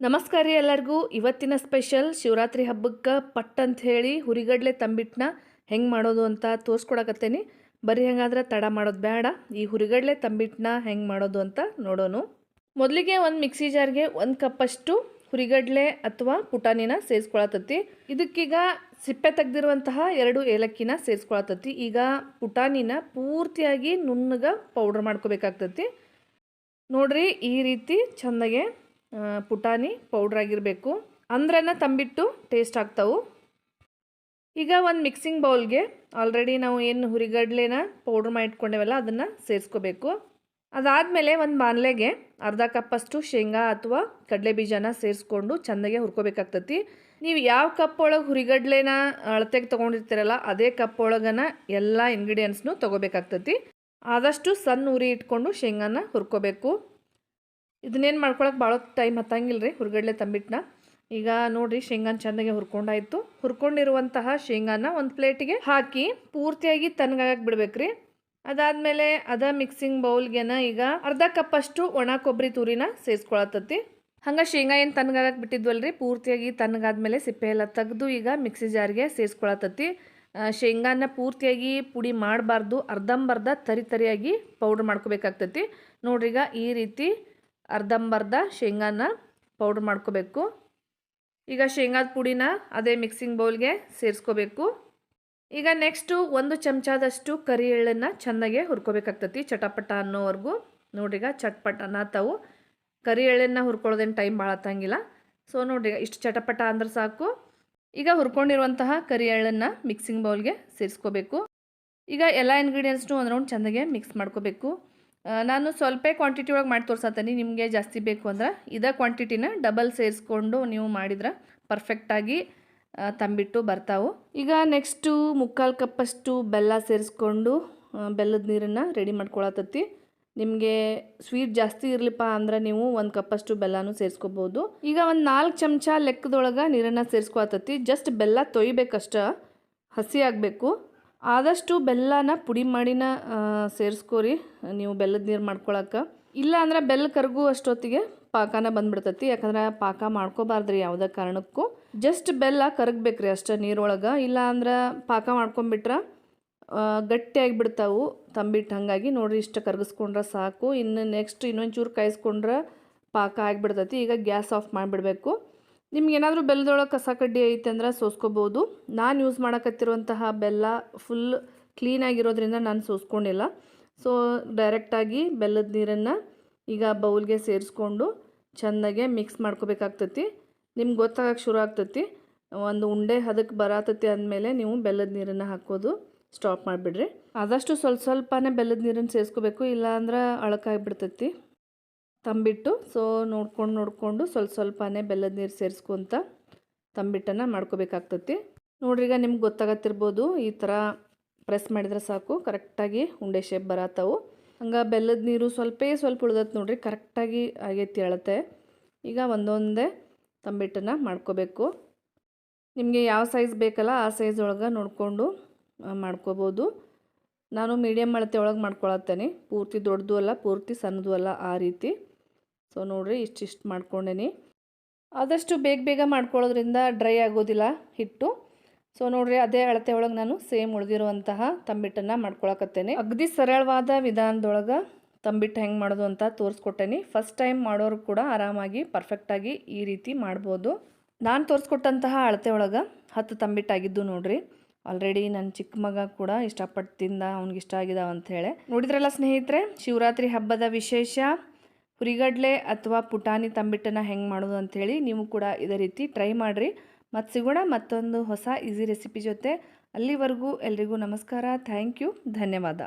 ನಮಸ್ಕಾರ ರೀ ಎಲ್ಲರಿಗೂ. ಇವತ್ತಿನ ಸ್ಪೆಷಲ್ ಶಿವರಾತ್ರಿ ಹಬ್ಬಕ್ಕೆ ಪಟ್ ಅಂತ ಹೇಳಿ ಹುರಿಗಡ್ಲೆ ತಂಬಿಟ್ಟನ್ನ ಹೆಂಗೆ ಮಾಡೋದು ಅಂತ ತೋರಿಸ್ಕೊಡಕತ್ತೇನಿ. ಬರೀ ಹೆಂಗಾದ್ರೆ ತಡ ಮಾಡೋದು ಬೇಡ ಈ ಹುರಿಗಡ್ಲೆ ತಂಬಿಟ್ಟನ್ನ ಹೆಂಗೆ ಮಾಡೋದು ಅಂತ ನೋಡೋಣ ಮೊದಲಿಗೆ ಒಂದು ಮಿಕ್ಸಿ ಜಾರ್ಗೆ ಒಂದು ಕಪ್ಪಷ್ಟು ಹುರಿಗಡ್ಲೆ ಅಥವಾ ಪುಟಾಣಿನ ಸೇರಿಸ್ಕೊಳತತಿ ಇದಕ್ಕೀಗ ಸಿಪ್ಪೆ ತೆಗೆದಿರುವಂತಹ ಎರಡು ಏಲಕ್ಕಿನ ಸೇರಿಸ್ಕೊಳತತಿ ಈಗ ಪುಟಾಣಿನ ಪೂರ್ತಿಯಾಗಿ ನುಣ್ಣಗೆ ಪೌಡ್ರ್ ಮಾಡ್ಕೋಬೇಕಾಗ್ತತಿ. ನೋಡ್ರಿ ಈ ರೀತಿ ಚೆಂದಾಗೆ ಪುಟಾಣಿ ಪೌಡ್ರ್ ಆಗಿರಬೇಕು. ಅಂದ್ರನ ತಂಬಿಟ್ಟು ಟೇಸ್ಟ್ ಆಗ್ತಾವು. ಈಗ ಒಂದು ಮಿಕ್ಸಿಂಗ್ ಬೌಲ್ಗೆ ಆಲ್ರೆಡಿ ನಾವು ಏನು ಹುರಿಗಡ್ಲೆನ ಪೌಡ್ರ್ ಮಾಡಿಟ್ಕೊಂಡೇವಲ್ಲ ಅದನ್ನು ಸೇರಿಸ್ಕೋಬೇಕು. ಅದಾದಮೇಲೆ ಒಂದು ಬಾಣಲೆಗೆ ಅರ್ಧ ಕಪ್ಪಷ್ಟು ಶೇಂಗಾ ಅಥವಾ ಕಡಲೆ ಬೀಜನ ಸೇರಿಸ್ಕೊಂಡು ಚೆಂದಾಗೆ ಹುರ್ಕೋಬೇಕಾಗ್ತತಿ. ನೀವು ಯಾವ ಕಪ್ ಒಳಗೆ ಹುರಿಗಡ್ಲೆನ ಅಳತೆಗೆ ತೊಗೊಂಡಿರ್ತೀರಲ್ಲ ಅದೇ ಕಪ್ ಒಳಗನ ಎಲ್ಲ ಇಂಗ್ರೀಡಿಯೆಂಟ್ಸ್ನು ತೊಗೋಬೇಕಾಗ್ತತಿ. ಆದಷ್ಟು ಸಣ್ಣ ಉರಿ ಇಟ್ಕೊಂಡು ಶೇಂಗಾನ ಹುರ್ಕೋಬೇಕು. ಇದನ್ನೇನು ಮಾಡ್ಕೊಳಕ್ಕೆ ಭಾಳ ಟೈಮ್ ಹತ್ತಂಗಿಲ್ಲ ರೀ ಹುರ್ಗಡ್ಲೆ ಈಗ ನೋಡಿರಿ ಶೇಂಗಾನ ಚೆಂದಾಗೆ ಹುರ್ಕೊಂಡಾಯಿತು. ಹುರ್ಕೊಂಡಿರುವಂತಹ ಶೇಂಗಾನ ಒಂದು ಪ್ಲೇಟಿಗೆ ಹಾಕಿ ಪೂರ್ತಿಯಾಗಿ ತಣ್ಣಗಾಗಕ್ಕೆ ಬಿಡ್ಬೇಕ್ರಿ. ಅದಾದಮೇಲೆ ಅದ ಮಿಕ್ಸಿಂಗ್ ಬೌಲ್ಗೆನ ಈಗ ಅರ್ಧ ಕಪ್ಪಷ್ಟು ಒಣ ಕೊಬ್ಬರಿ ತುರಿನ ಸೇರಿಸ್ಕೊಳತತಿ ಹಂಗೆ ಶೇಂಗಾ ಏನು ತಣ್ಣಗಾಗಕ್ಕೆ ಬಿಟ್ಟಿದ್ವಲ್ರಿ? ಪೂರ್ತಿಯಾಗಿ ತಣ್ಣಗಾದ್ಮೇಲೆ ಸಿಪ್ಪೆ ಎಲ್ಲ ತೆಗೆದು ಈಗ ಮಿಕ್ಸಿ ಜಾರ್ಗೆ ಸೇರಿಸ್ಕೊಳತತಿ ಆ, ಶೇಂಗಾನ ಪೂರ್ತಿಯಾಗಿ ಪುಡಿ ಮಾಡಬಾರ್ದು. ಅರ್ಧಂಬರ್ಧ ತರಿ ತರಿಯಾಗಿ ಪೌಡ್ರ್ ಮಾಡ್ಕೋಬೇಕಾಗ್ತತಿ. ನೋಡ್ರಿ ಈಗ ಈ ರೀತಿ ಅರ್ಧಂಬರ್ಧ ಶೇಂಗಾನ ಪೌಡ್ರ್ ಮಾಡ್ಕೋಬೇಕು. ಈಗ ಶೇಂಗಾದ ಪುಡಿನ ಅದೇ ಮಿಕ್ಸಿಂಗ್ ಬೌಲ್ಗೆ ಸೇರಿಸ್ಕೋಬೇಕು. ಈಗ ನೆಕ್ಸ್ಟು ಒಂದು ಚಮಚದಷ್ಟು ಕರಿ ಎಳ್ಳನ್ನು ಚೆನ್ನಾಗೆ ಹುರ್ಕೋಬೇಕಾಗ್ತತಿ, ಚಟಪಟ ಅನ್ನೋವರೆಗೂ. ನೋಡ್ರಿ ಈಗ ಚಟ್ಪಟ ತಾವು ಕರಿ ಎಳ್ಳನ್ನು ಹುರ್ಕೊಳ್ಳೋದೇನು ಟೈಮ್ ಭಾಳ ಹತ್ತಂಗಿಲ್ಲ ಸೊ ನೋಡಿ ಈಗ ಇಷ್ಟು ಚಟಪಟ ಅಂದ್ರೆ ಸಾಕು. ಈಗ ಹುರ್ಕೊಂಡಿರುವಂತಹ ಕರಿ ಎಳ್ಳನ್ನು ಮಿಕ್ಸಿಂಗ್ ಬೌಲ್ಗೆ ಸೇರಿಸ್ಕೋಬೇಕು. ಈಗ ಎಲ್ಲ ಇಂಗ್ರೀಡಿಯೆಂಟ್ಸ್ನು ಒಂದು ರೌಂಡ್ ಚೆಂದಾಗೆ ಮಿಕ್ಸ್ ಮಾಡ್ಕೋಬೇಕು. ನಾನು ಸ್ವಲ್ಪ ಕ್ವಾಂಟಿಟಿ ಒಳಗೆ ಮಾಡಿ ತೋರ್ಸತ್ತೀನಿ ನಿಮಗೆ ಜಾಸ್ತಿ ಬೇಕು ಅಂದ್ರೆ ಇದೇ ಕ್ವಾಂಟಿಟಿನ ಡಬಲ್ ಸೇರಿಸ್ಕೊಂಡು ನೀವು ಮಾಡಿದ್ರೆ ಪರ್ಫೆಕ್ಟಾಗಿ ತಂಬಿಟ್ಟು ಬರ್ತಾವು. ಈಗ ನೆಕ್ಸ್ಟು ಮುಕ್ಕಾಲು ಕಪ್ಪಷ್ಟು ಬೆಲ್ಲ ಸೇರಿಸ್ಕೊಂಡು ಬೆಲ್ಲದ ನೀರನ್ನು ರೆಡಿ ಮಾಡ್ಕೊಳತತ್ತಿ ನಿಮಗೆ ಸ್ವೀಟ್ ಜಾಸ್ತಿ ಇರಲಿಪ್ಪ ಅಂದ್ರೆ ನೀವು ಒಂದು ಕಪ್ಪಷ್ಟು ಬೆಲ್ಲನೂ ಸೇರಿಸ್ಕೋಬೋದು. ಈಗ ಒಂದು ನಾಲ್ಕು ಚಮಚ ಲೆಕ್ಕದೊಳಗೆ ನೀರನ್ನು ಸೇರಿಸ್ಕೊಳತತ್ತಿ ಜಸ್ಟ್ ಬೆಲ್ಲ ತೊಯ್ಬೇಕಷ್ಟ, ಹಸಿ ಆಗಬೇಕು. ಆದಷ್ಟು ಬೆಲ್ಲನ ಪುಡಿ ಮಾಡಿನ ಸೇರಿಸ್ಕೋರಿ. ನೀವು ಬೆಲ್ಲದ ನೀರು ಮಾಡ್ಕೊಳಕ್ಕೆ ಇಲ್ಲ ಅಂದ್ರೆ ಬೆಲ್ಲ ಕರಗು ಅಷ್ಟೊತ್ತಿಗೆ ಪಾಕನ ಬಂದ್ಬಿಡ್ತೈತಿ. ಯಾಕಂದ್ರೆ ಪಾಕ ಮಾಡ್ಕೋಬಾರ್ದ್ರಿ ಯಾವುದೇ ಕಾರಣಕ್ಕೂ. ಜಸ್ಟ್ ಬೆಲ್ಲ ಕರಗಬೇಕ್ರಿ ಅಷ್ಟೇ ನೀರೊಳಗೆ. ಇಲ್ಲ ಅಂದ್ರೆ ಪಾಕ ಮಾಡ್ಕೊಂಬಿಟ್ರೆ ಗಟ್ಟಿಯಾಗಿ ಬಿಡ್ತಾವು ತಂಬಿಟ್ಟು ಹಾಗಾಗಿ ನೋಡ್ರಿ ಇಷ್ಟು ಕರಗಿಸ್ಕೊಂಡ್ರೆ ಸಾಕು. ಇನ್ನು ನೆಕ್ಸ್ಟ್ ಇನ್ನೊಂದು ಚೂರು ಕಾಯಿಸ್ಕೊಂಡ್ರೆ ಪಾಕ ಆಗಿಬಿಡ್ತೈತಿ. ಈಗ ಗ್ಯಾಸ್ ಆಫ್ ಮಾಡಿಬಿಡ್ಬೇಕು. ನಿಮ್ಗೆ ಏನಾದರೂ ಬೆಲ್ಲದೊಳಗೆ ಕಸ ಕಡ್ಡಿ ಐತೆ ಅಂದ್ರೆ ಸೋಸ್ಕೋಬೋದು. ನಾನು ಯೂಸ್ ಮಾಡಕತ್ತಿರುವಂತಹ ಬೆಲ್ಲ ಫುಲ್ ಕ್ಲೀನಾಗಿರೋದ್ರಿಂದ ನಾನು ಸೋಸ್ಕೊಂಡಿಲ್ಲ. ಸೊ ಡೈರೆಕ್ಟಾಗಿ ಬೆಲ್ಲದ ನೀರನ್ನು ಈಗ ಬೌಲ್ಗೆ ಸೇರಿಸ್ಕೊಂಡು ಚೆನ್ನಾಗೆ ಮಿಕ್ಸ್ ಮಾಡ್ಕೋಬೇಕಾಗ್ತತಿ. ನಿಮ್ಗೆ ಗೊತ್ತಾಗಕ್ಕೆ ಶುರು ಆಗ್ತತಿ. ಒಂದು ಉಂಡೆ ಹದಕ್ಕೆ ಬರತತಿ ಅಂದಮೇಲೆ ನೀವು ಬೆಲ್ಲದ ನೀರನ್ನು ಹಾಕೋದು ಸ್ಟಾಪ್ ಮಾಡಿಬಿಡ್ರಿ. ಆದಷ್ಟು ಸ್ವಲ್ಪ ಸ್ವಲ್ಪನೇ ಬೆಲ್ಲದ ನೀರನ್ನು ಸೇರಿಸ್ಕೋಬೇಕು, ಇಲ್ಲಾಂದ್ರೆ ಅಳಕಾಗಿಬಿಡ್ತೈತಿ. ತಂಬಿಟ್ಟು, ಸೊ ನೋಡ್ಕೊಂಡು ನೋಡಿಕೊಂಡು ಸ್ವಲ್ಪ ಸ್ವಲ್ಪನೇ ಬೆಲ್ಲದ ನೀರು ಸೇರಿಸ್ಕೊಂತ ತಂಬಿಟ್ಟನ್ನು ಮಾಡ್ಕೋಬೇಕಾಗ್ತತಿ. ಈಗ ನಿಮ್ಗೆ ಗೊತ್ತಾಗತ್ತಿರ್ಬೋದು ಈ ಥರ ಪ್ರೆಸ್ ಮಾಡಿದ್ರೆ ಸಾಕು, ಕರೆಕ್ಟಾಗಿ ಉಂಡೆ ಶೇಪ್ ಬರತ್ತವು ಹಂಗೆ ಬೆಲ್ಲದ ನೀರು ಸ್ವಲ್ಪೇ ಸ್ವಲ್ಪ ಉಳ್ದತ್ ನೋಡ್ರಿ, ಕರೆಕ್ಟಾಗಿ ಆಗೈತಿ ಅಳತೆ. ಈಗ ಒಂದೊಂದೇ ತಂಬಿಟ್ಟನ್ನು ಮಾಡ್ಕೋಬೇಕು. ನಿಮಗೆ ಯಾವ ಸೈಜ್ ಬೇಕಲ್ಲ ಆ ಸೈಜ್ ಒಳಗೆ ನೋಡಿಕೊಂಡು ಮಾಡ್ಕೋಬೋದು. ನಾನು ಮೀಡಿಯಮ್ ಅಳತೆ ಒಳಗೆ ಮಾಡ್ಕೊಳತ್ತೇನೆ, ಪೂರ್ತಿ ದೊಡ್ಡದು ಅಲ್ಲ, ಪೂರ್ತಿ ಸಣ್ಣದು ಅಲ್ಲ ಆ ರೀತಿ. ಸೊ ನೋಡಿರಿ ಇಷ್ಟಿಷ್ಟು ಮಾಡ್ಕೊಂಡೇನಿ. ಆದಷ್ಟು ಬೇಗ ಬೇಗ ಮಾಡ್ಕೊಳ್ಳೋದ್ರಿಂದ ಡ್ರೈ ಆಗೋದಿಲ್ಲ ಹಿಟ್ಟು. ಸೊ ನೋಡ್ರಿ ಅದೇ ಅಳತೆ ಒಳಗೆ ನಾನು ಸೇಮ್ ಉಳಿದಿರುವಂತಹ ತಂಬಿಟ್ಟನ್ನು ಮಾಡ್ಕೊಳಕತ್ತೇನೆ. ಅಗದಿ ಸರಳವಾದ ವಿಧಾನದೊಳಗೆ ತಂಬಿಟ್ಟು ಹೆಂಗೆ ಮಾಡೋದು ಅಂತ ತೋರಿಸ್ಕೊಟ್ಟೇನಿ. ಫಸ್ಟ್ ಟೈಮ್ ಮಾಡೋರು ಕೂಡ ಆರಾಮಾಗಿ ಪರ್ಫೆಕ್ಟಾಗಿ ಈ ರೀತಿ ಮಾಡ್ಬೋದು. ನಾನು ತೋರಿಸ್ಕೊಟ್ಟಂತಹ ಅಳತೆ ಒಳಗೆ ಹತ್ತು ತಂಬಿಟ್ಟಾಗಿದ್ದು ನೋಡಿರಿ. ಆಲ್ರೆಡಿ ನನ್ನ ಚಿಕ್ಕ ಮಗ ಕೂಡ ಇಷ್ಟಪಟ್ಟು ತಿಂದ ಅವ್ನಿಗೆ ಇಷ್ಟ ಆಗಿದಾವಂಥೇಳಿ ನೋಡಿದ್ರಲ್ಲ ಸ್ನೇಹಿತರೆ, ಶಿವರಾತ್ರಿ ಹಬ್ಬದ ವಿಶೇಷ ಹುರಿಗಡ್ಲೆ ಅಥವಾ ಪುಟಾಣಿ ತಂಬಿಟ್ಟನ್ನು ಹೆಂಗೆ ಮಾಡೋದು ಅಂಥೇಳಿ ನೀವು ಕೂಡ ಇದೇ ರೀತಿ ಟ್ರೈ ಮಾಡಿರಿ. ಮತ್ತು ಸಿಗೋಣ ಮತ್ತೊಂದು ಹೊಸ ಈಸಿ ರೆಸಿಪಿ ಜೊತೆ. ಅಲ್ಲಿವರೆಗೂ ಎಲ್ರಿಗೂ ನಮಸ್ಕಾರ. ಥ್ಯಾಂಕ್ ಯು ಧನ್ಯವಾದ.